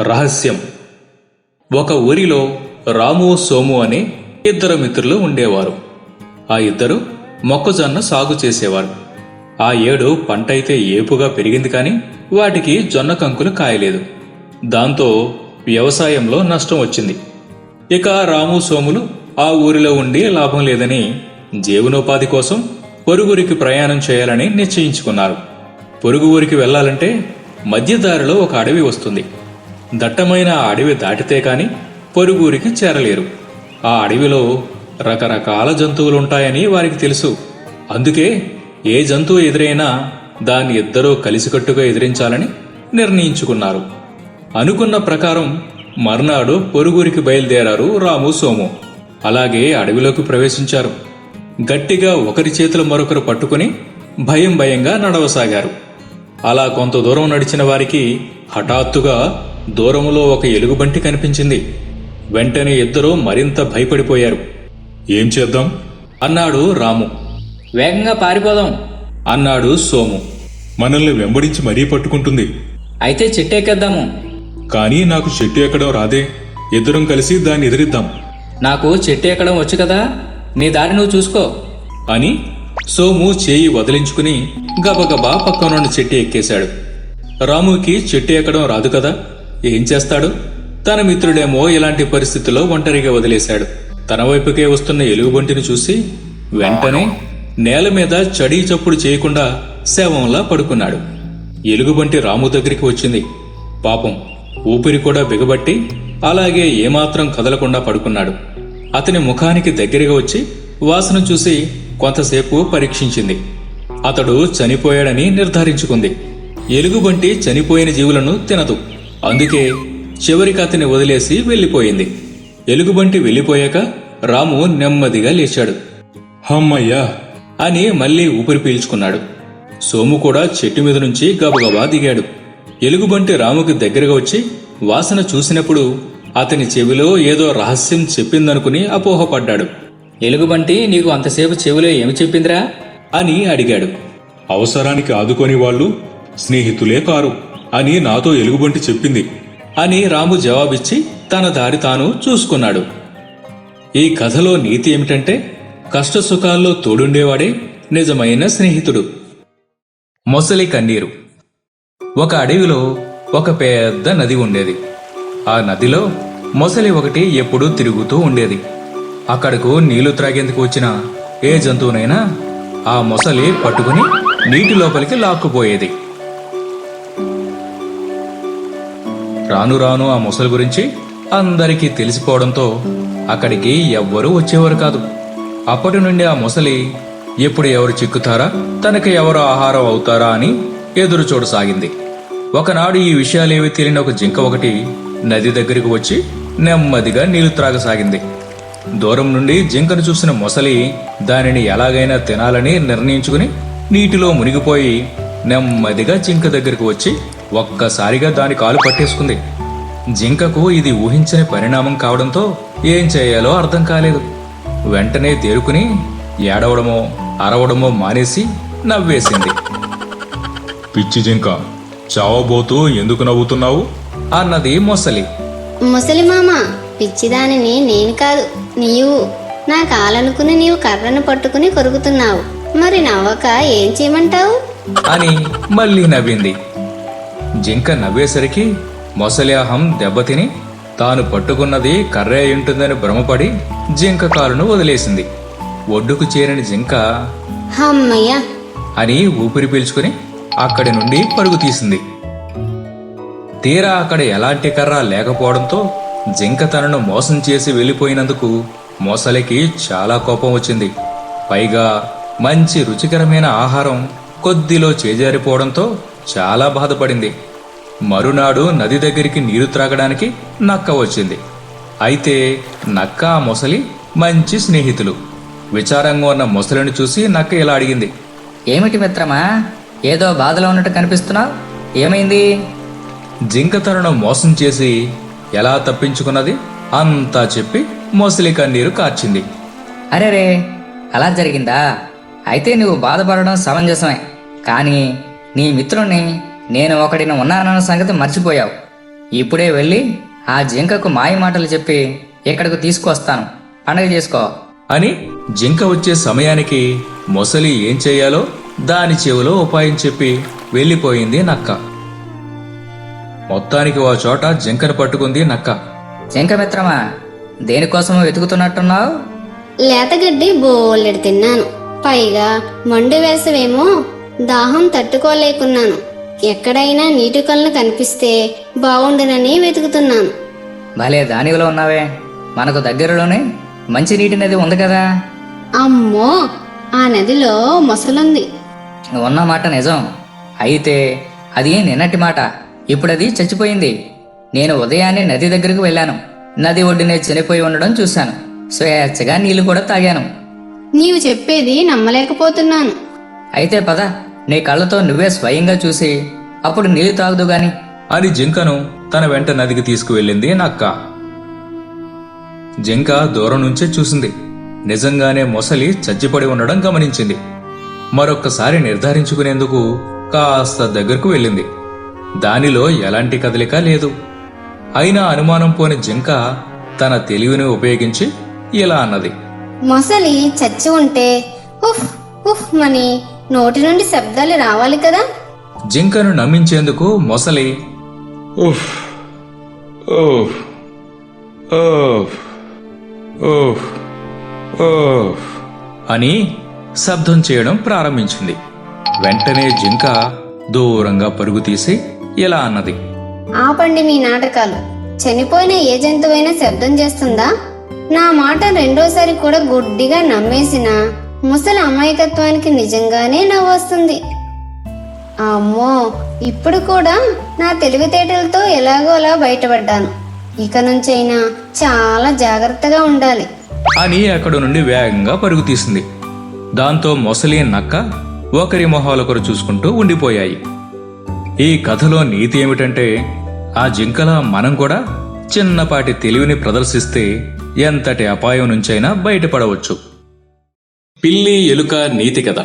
రహస్యం. ఒక ఊరిలో రాము సోము అనే ఇద్దరు మిత్రులు ఉండేవారు. ఆ ఇద్దరు మొక్కజొన్న సాగు చేసేవారు. ఆ ఏడు పంట అయితే ఏపుగా పెరిగింది కానీ వాటికి జొన్న కంకులు కాయలేదు. దాంతో వ్యవసాయంలో నష్టం వచ్చింది. ఇక రాము సోములు ఆ ఊరిలో ఉండి లాభం లేదని జీవనోపాధి కోసం పొరుగురికి ప్రయాణం చేయాలని నిశ్చయించుకున్నారు. పొరుగు ఊరికి వెళ్ళాలంటే మధ్యదారిలో ఒక అడవి వస్తుంది. దట్టమైన అడవి దాటితే కాని పొరుగురికి చేరలేరు. ఆ అడవిలో రకరకాల జంతువులు ఉంటాయని వారికి తెలుసు. అందుకే ఏ జంతువు ఎదురైనా దాన్ని ఇద్దరూ కలిసికట్టుగా ఎదిరించాలని నిర్ణయించుకున్నారు. అనుకున్న ప్రకారం మర్నాడు పొరుగురికి బయలుదేరారు రాము సోము. అలాగే అడవిలోకి ప్రవేశించారు. గట్టిగా ఒకరి చేతులు మరొకరు పట్టుకుని భయం భయంగా నడవసాగారు. అలా కొంత దూరం నడిచిన వారికి హఠాత్తుగా దూరములో ఒక ఎలుగుబంటి కనిపించింది. వెంటనే ఇద్దరూ మరింత భయపడిపోయారు. ఏం చేద్దాం? అన్నాడు రాము. వేగంగా పారిపోదాం. అన్నాడు సోము. మనల్ని వెంబడించి మరీ పట్టుకుంటుంది. అయితే చెట్టెక్కేద్దాము. కానీ నాకు చెట్టు ఎక్కడం రాదే. ఇద్దరం కలిసి దాన్ని ఎదిరిద్దాం. నాకు చెట్టు ఎక్కడం వచ్చు కదా? నీ దారి నువ్వు చూసుకో. అని సోము చేయి వదిలించుకుని గబగబా పక్కనున్న చెట్టు ఎక్కేశాడు. రాముకి చెట్టు ఎక్కడం రాదు కదా? ఏం చేస్తాడు? తన మిత్రుడేమో ఇలాంటి పరిస్థితుల్లో ఒంటరిగా వదిలేశాడు. తన వైపుకే వస్తున్న ఎలుగుబంటిని చూసి వెంటనే నేల మీద చడీ చప్పుడు చేయకుండా శవంలా పడుకున్నాడు. ఎలుగుబంటి రాము దగ్గరికి వచ్చింది. పాపం ఊపిరి కూడా బిగబట్టి అలాగే ఏమాత్రం కదలకుండా పడుకున్నాడు. అతని ముఖానికి దగ్గరగా వచ్చి వాసన చూసి కొంతసేపు పరీక్షించింది. అతడు చనిపోయాడని నిర్ధారించుకుంది. ఎలుగుబంటి చనిపోయిన జీవులను తినదు. అందుకే చివరికి అతని వదిలేసి వెళ్ళిపోయింది. ఎలుగుబంటి వెళ్ళిపోయాక రాము నెమ్మదిగా లేచాడు. హమ్మయ్యా! అని మళ్ళీ ఊపిరి పీల్చుకున్నాడు. సోము కూడా చెట్టు మీద నుంచి గబగబా దిగాడు. ఎలుగుబంటి రాముకి దగ్గరగా వచ్చి వాసన చూసినప్పుడు అతని చెవిలో ఏదో రహస్యం చెప్పిందనుకుని అపోహపడ్డాడు. ఎలుగుబంటి నీకు అంతసేపు చెవిలో ఏమి చెప్పిందిరా? అని అడిగాడు. అవసరానికి ఆదుకొని వాళ్ళు స్నేహితులే కారు. అని నాతో ఎలుగుబంటి చెప్పింది. అని రాము జవాబిచ్చి తన దారి తాను చూసుకున్నాడు. ఈ కథలో నీతి ఏమిటంటే కష్టసుఖాల్లో తోడుండేవాడే నిజమైన స్నేహితుడు. మొసలి కన్నీరు. ఒక అడవిలో ఒక పెద్ద నది ఉండేది. ఆ నదిలో మొసలి ఒకటి ఎప్పుడూ తిరుగుతూ ఉండేది. అక్కడకు నీళ్ళు త్రాగేందుకు వచ్చిన ఏ జంతువునైనా ఆ మొసలి పట్టుకుని నీటి లోపలికి లాక్కుపోయేది. రాను రాను ఆ మొసలి గురించి అందరికీ తెలిసిపోవడంతో అక్కడికి ఎవ్వరూ వచ్చేవారు కాదు. అప్పటి నుండి ఆ మొసలి ఎప్పుడు ఎవరు చిక్కుతారా తనకి ఎవరు ఆహారం అవుతారా అని ఎదురు చూడసాగింది ఒకనాడు ఈ విషయాలేవి తెలియని ఒక జింక ఒకటి నది దగ్గరికి వచ్చి నెమ్మదిగా నీళ్ళు త్రాగసాగింది. దూరం నుండి జింకను చూసిన మొసలి దానిని ఎలాగైనా తినాలని నిర్ణయించుకుని నీటిలో మునిగిపోయి నెమ్మదిగా జింక దగ్గరికి వచ్చి ఒక్కసారిగా దాని కాలు పట్టేసుకుంది. జింకకు ఇది ఊహించని పరిణామం కావడంతో ఏం చేయాలో అర్థం కాలేదు. వెంటనే తేరుకుని ఏడవడమో అరవడమో మానేసి నవ్వేసింది. పిచ్చి జింక చావబోతూ ఎందుకు నవ్వుతున్నావు? అన్నది మొసలి. ముసలి మామ పిచ్చిదానిని నేను కాదు నీవు. నా కాలనుకుని నీవు కర్రను పట్టుకుని కొరుకుతున్నావు. మరి నవ్వక ఏం చేయమంటావు? అని మళ్ళీ నవ్వింది. జింక నవ్వేసరికి మొసలి అహం దెబ్బతిని తాను పట్టుకున్నది కర్రే ఉంటుందని భ్రమపడి జింక కాలును వదిలేసింది. ఒడ్డుకు చేరిన జింక అని ఊపిరి పీల్చుకుని అక్కడి నుండి పరుగు తీసింది. తీరా అక్కడ ఎలాంటి కర్ర లేకపోవడంతో జింక తనను మోసం చేసి వెళ్ళిపోయినందుకు మొసలికి చాలా కోపం వచ్చింది. పైగా మంచి రుచికరమైన ఆహారం కొద్దిలో చేజారిపోవడంతో చాలా బాధపడింది. మరునాడు నది దగ్గరికి నీరు త్రాగడానికి నక్క వచ్చింది. అయితే నక్క ఆ మొసలి మంచి స్నేహితులు. విచారంగా ఉన్న మొసలిని చూసి నక్క ఇలా అడిగింది. ఏమిటి మిత్రమా? ఏదో బాధలో ఉన్నట్టు కనిపిస్తున్నావు? ఏమైంది? జింక తనను మోసం చేసి ఎలా తప్పించుకున్నది అంతా చెప్పి మొసలి కన్నీరు కార్చింది. అరే రే అలా జరిగిందా? అయితే నువ్వు బాధపడడం సమంజసమే. కానీ నీ మిత్రుణ్ణి నేను ఒకడిని ఉన్నానన్న సంగతి మర్చిపోయావు. ఇప్పుడే వెళ్ళి ఆ జింకకు మాయ మాటలు చెప్పి ఇక్కడకు తీసుకొస్తాను. పండగ చేసుకో. అని జింక వచ్చే సమయానికి మొసలి ఏం చెయ్యాలో దాని చెవిలో ఉపాయం చెప్పి వెళ్ళిపోయింది నక్క. మొత్తానికి ఓ చోట జింకను పట్టుకుంది నక్క. జింక మిత్రమా దేనికోసమో వెతుకుతున్నట్టున్నావు? లేతగడ్డి బోలెడు తిన్నాను. పైగా మండు వేసవేమో దాహం తట్టుకోలేకున్నాను. ఎక్కడైనా నీటి కొలను కనిపిస్తే బాగుండునని వెతుకుతున్నాను. భలే దానిలో ఉన్నావే. మనకు దగ్గరలోనే మంచి నీటి నది ఉంది కదా? అమ్మో! ఆ నదిలో మొసలుంది. ఉన్న మాట నిజం. అయితే అది నిన్నటి మాట. ఇప్పుడది చచ్చిపోయింది. నేను ఉదయాన్నే నది దగ్గరకు వెళ్ళాను. నది ఒడ్డునే చనిపోయి ఉండడం చూశాను. స్వేచ్ఛగా నీళ్ళు కూడా తాగాను. నీవు చెప్పేది నమ్మలేకపోతున్నాను. అయితే పద. నీ కళ్ళతో నువ్వే స్వయంగా చూసి అప్పుడు నీళ్ళు తాగుదు గాని. అని జింకను తన వెంట నదికి తీసుకువెళ్ళింది నక్క జింక దూరం నుంచే చూసింది. నిజంగానే మొసలి చచ్చిపడి ఉండడం గమనించింది. మరొక్కసారి నిర్ధారించుకునేందుకు కాస్త దగ్గరకు వెళ్ళింది. దానిలో ఎలాంటి కదలిక లేదు. అయినా అనుమానం పోని జింక తన తెలివిని ఉపయోగించి ఇలా అన్నది. మొసలి చచ్చి ఉంటే ఉఫ్ ఉఫ్ మని నోటి నుండి శబ్దాలు రావాలి కదా? జింకను నమ్మించేందుకు మొసలి. ఉఫ్ ఉఫ్ ఉఫ్ ఉఫ్ ఉఫ్ అని శబ్దం చేయడం ప్రారంభించింది. వెంటనే జింక దూరంగా పరుగు తీసి ఇలా అన్నది? ఆపండి మీ నాటకాలు. చనిపోయిన ఏ జంతువైనా శబ్దం చేస్తుందా? నా మాట రెండోసారి కూడా గుడ్డిగా నమ్మేసిన? ముసలి అమాయకత్వానికి నిజంగానే నవ్వు వస్తుంది. అమ్మో ఇప్పుడు కూడా నా తెలివితేటలతో ఎలాగో అలా బయటపడ్డాను. ఇక నుంచైనా చాలా జాగ్రత్తగా ఉండాలి. అని అక్కడి నుండి వేగంగా పరుగు తీసింది. దాంతో మొసలి నక్క ఒకరి మొహాలొకరు చూసుకుంటూ ఉండిపోయాయి. ఈ కథలో నీతి ఏమిటంటే ఆ జింకలా మనం కూడా చిన్నపాటి తెలివిని ప్రదర్శిస్తే ఎంతటి అపాయం నుంచైనా బయటపడవచ్చు. పిల్లి ఎలుక నీతి కథ.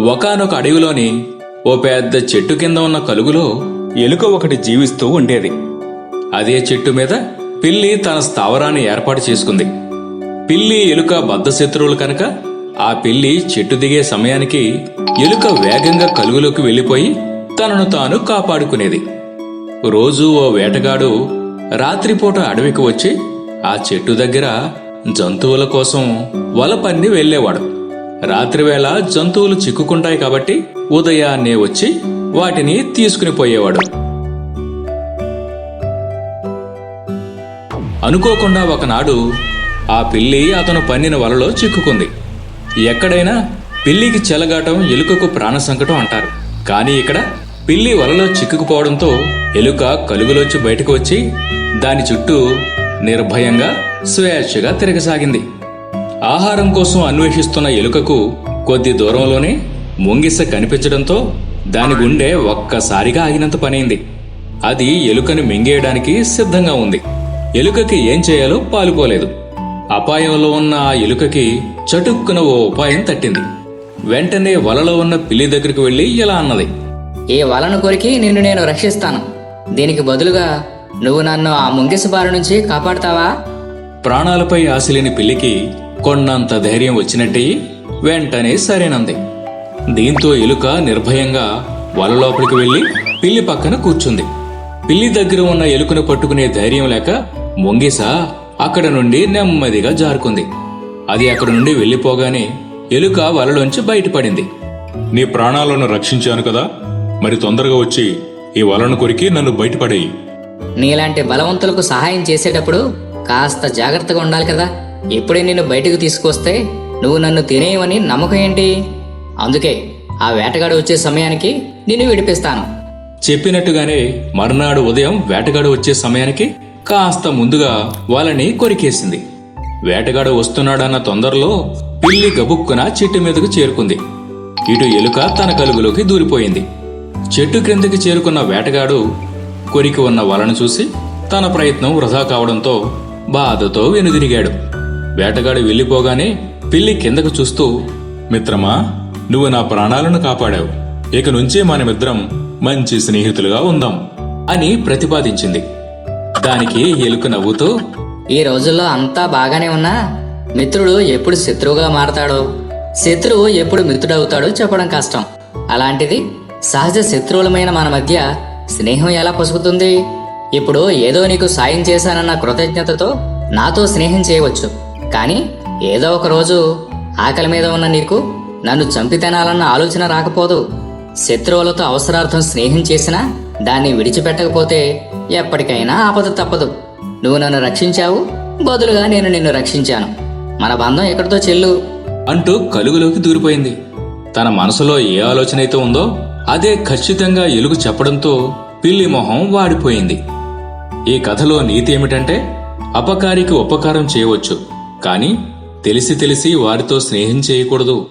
ఒకానొక అడవిలోని ఓ పెద్ద చెట్టు కింద ఉన్న కలుగులో ఎలుక ఒకటి జీవిస్తూ ఉండేది. అదే చెట్టు మీద పిల్లి తన స్థావరాన్ని ఏర్పాటు చేసుకుంది. పిల్లి ఎలుక బద్ధశత్రువులు కనుక ఆ పిల్లి చెట్టు దిగే సమయానికి ఎలుక వేగంగా కలుగులోకి వెళ్ళిపోయి తనను తాను కాపాడుకునేది. రోజూ ఓ వేటగాడు రాత్రిపూట అడవికి వచ్చి ఆ చెట్టు దగ్గర జంతువుల కోసం వల పన్ని వెళ్ళేవాడు. రాత్రివేళ జంతువులు చిక్కుకుంటాయి కాబట్టి ఉదయాన్నే వచ్చి వాటిని తీసుకుని పోయేవాడు. అనుకోకుండా ఒకనాడు ఆ పిల్లి అతను పన్నిన వలలో చిక్కుకుంది. ఎక్కడైనా పిల్లికి చెలగాటం ఎలుకకు ప్రాణ సంకటం అంటారు. కానీ ఇక్కడ పిల్లి వలలో చిక్కుకుపోవడంతో ఎలుక కలుగులోంచి బయటకు వచ్చి దాని చుట్టూ నిర్భయంగా స్వేచ్ఛగా తిరగసాగింది. ఆహారం కోసం అన్వేషిస్తున్న ఎలుకకు కొద్ది దూరంలోనే ముంగిస కనిపించడంతో దాని గుండె ఒక్కసారిగా ఆగినంత పనైంది. అది ఎలుకను మింగేయడానికి సిద్ధంగా ఉంది. ఎలుకకి ఏం చేయాలో పాలుపోలేదు. అపాయంలో ఉన్న ఆ ఎలుకకి చటుక్కున ఓ ఉపాయం తట్టింది. వెంటనే వలలో ఉన్న పిల్లి దగ్గరికి వెళ్ళి ఇలా అన్నది. ఈ వలను కొరికి నిన్ను నేను రక్షిస్తాను. దీనికి బదులుగా నువ్వు నన్ను ఆ ముంగిస బారి నుంచి కాపాడతావా? ప్రాణాలపై ఆశలేని పిల్లికి కొన్నంత ధైర్యం వచ్చినట్టయి వెంటనే సరేనంది. దీంతో ఎలుక నిర్భయంగా వల లోపలికి వెళ్ళి పిల్లి పక్కన కూర్చుంది. పిల్లి దగ్గర ఉన్న ఎలుకను పట్టుకునే ధైర్యం లేక ముంగిస అక్కడ నుండి నెమ్మదిగా జారుకుంది. అది అక్కడ నుండి వెళ్ళిపోగానే ఎలుక వలలోంచి బయటపడింది. నీ ప్రాణాలను రక్షించాను కదా. మరి తొందరగా వచ్చి ఈ వలను కొరికి నన్ను బయటపడేయి. నీలాంటి బలవంతులకు సహాయం చేసేటప్పుడు కాస్త జాగ్రత్తగా ఉండాలి కదా. ఎప్పుడే నిన్ను బయటకు తీసుకొస్తే నువ్వు నన్ను తినేయవని నమ్మకం ఏంటి? అందుకే ఆ వేటగాడు వచ్చే సమయానికి నిన్ను విడిపిస్తాను. చెప్పినట్టుగానే మర్నాడు ఉదయం వేటగాడు వచ్చే సమయానికి కాస్త ముందుగా వాళ్ళని కొరికేసింది. వేటగాడు వస్తున్నాడన్న తొందరలో పిల్లి గబుక్కున చెట్టు మీదకు చేరుకుంది. ఇటు ఎలుక తన కలుగులోకి దూరిపోయింది. చెట్టు క్రిందకి చేరుకున్న వేటగాడు కొరికి ఉన్న వలను చూసి తన ప్రయత్నం వృధా కావడంతో బాధతో వెనుదిరిగాడు. వేటగాడు వెళ్ళిపోగానే పిల్లి కిందకు చూస్తూ మిత్రమా నువ్వు నా ప్రాణాలను కాపాడావు. ఇక నుంచే మనమిద్దరం మంచి స్నేహితులుగా ఉందాం అని ప్రతిపాదించింది. దానికి ఎలుక నవ్వుతూ ఈ రోజుల్లో అంతా బాగానే ఉన్నా మిత్రుడు ఎప్పుడు శత్రువుగా మారతాడో శత్రువు ఎప్పుడు మిత్రుడవుతాడో చెప్పడం కష్టం. అలాంటిది సహజ శత్రువులమైన మన మధ్య స్నేహం ఎలా పొసుగుతుంది ఇప్పుడు ఏదో నీకు సాయం చేశానన్న కృతజ్ఞతతో నాతో స్నేహం చేయవచ్చు. కానీ ఏదో ఒక రోజు ఆకలి మీద ఉన్న నీకు నన్ను చంపి తినాలన్న ఆలోచన రాకపోదు. శత్రువులతో అవసరార్థం స్నేహం చేసినా దాన్ని విడిచిపెట్టకపోతే ఎప్పటికైనా ఆపద తప్పదు. నువ్వు నన్ను రక్షించావు. బదులుగా నేను నిన్ను రక్షించాను. మన బంధం ఎక్కడితో చెల్లు? అంటూ కలుగులోకి దూరిపోయింది. తన మనసులో ఏ ఆలోచన అయితే ఉందో అదే ఖచ్చితంగా ఎలుగు చెప్పడంతో పిల్లి మొహం వాడిపోయింది. ఈ కథలో నీతి ఏమిటంటే అపకారికి ఉపకారం చేయవచ్చు కానీ తెలిసి తెలిసి వారితో స్నేహం చేయకూడదు.